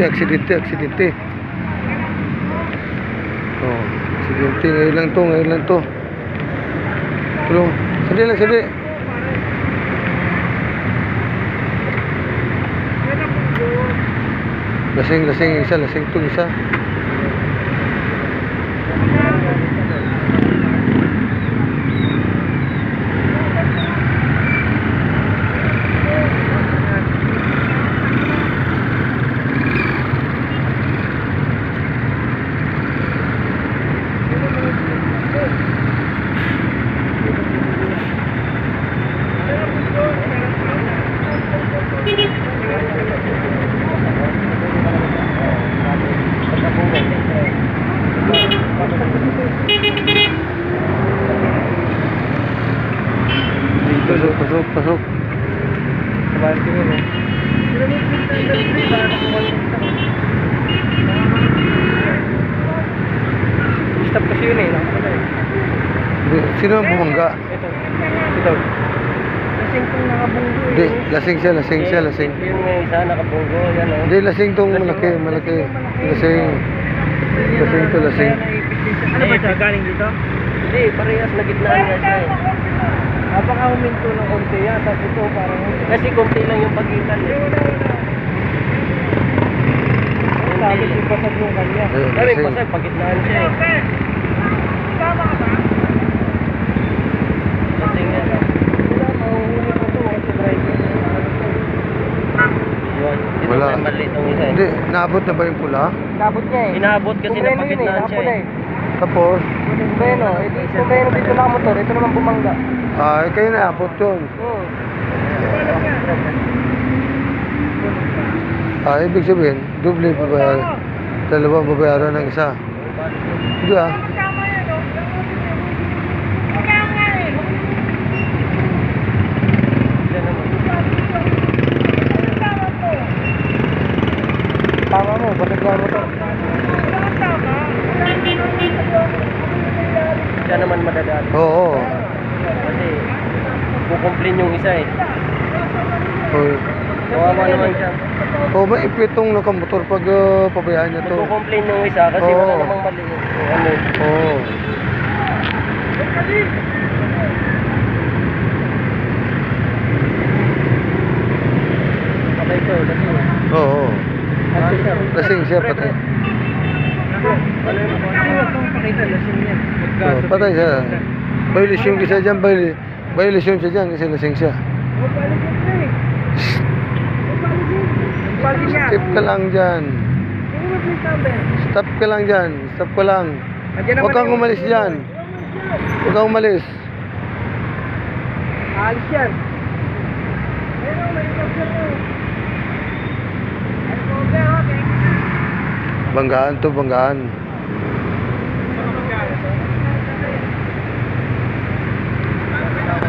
Aksidente, aksidente, aksidente. Oh, aksidente. Ngayon lang to, ngayon lang to. Tulong. Sali lang, sali. Lasing, lasing isa, lasing to isa. Stop kasi yun eh. Nakapala eh. Di- Sino ang bumangga? Ito. Ito. Lasing kong nakabunggo Hindi, lasing siya, lasing siya, lasing. Yung may isa nakabunggo. Yan oh. Hindi, lasing tong malaki, malaki. Lasing. Lasing to, lasing. Ano ba siya? Galing dito? Hindi, parehas na gitnaan nga siya eh. Napaka huminto ng konti yan. Tapos ito parang... Kasi konti lang yung pagitan eh. Tapos yung pasag yung kanya. Sabi, lasing. pasag, pagitnaan siya eh. Wala, mahuhuli ko to. Kasi driver. Ito Wala. ang isa eh. Hindi, naabot na ba yung pula? Inabot niya eh. Inaabot kasi na eh, pagitnaan siya eh. Tapos, Kumbreno, edi kumbreno dito nakamotor, ito naman bumangga. ah, kayo naabot yun. Hmm. Ah, ibig sabihin, doble babayaran. Dalawang babayaran ng isa. Hindi ah. Tama mo, basagyan mo to. Siya naman madadali. Oo. Kasi kukumplin yung isa eh. Oh, Kawawa naman siya. oh may ipitong nakamotor pag uh, pabayaan niya to. Nagkukumplin yung isa kasi Oo. wala namang mali. eh. Ano, Oo. patay to. Kasi Oo. siya. Lasing siya, patay. Ano yung Oh, patay siya. Violation kasi dyan, viol- violation siya dyan kasi lasing siya. Stop ka lang dyan. Stop ka lang dyan. Stop ka lang. Huwag kang umalis dyan. Huwag kang umalis. Alis yan. Banggaan to, banggaan.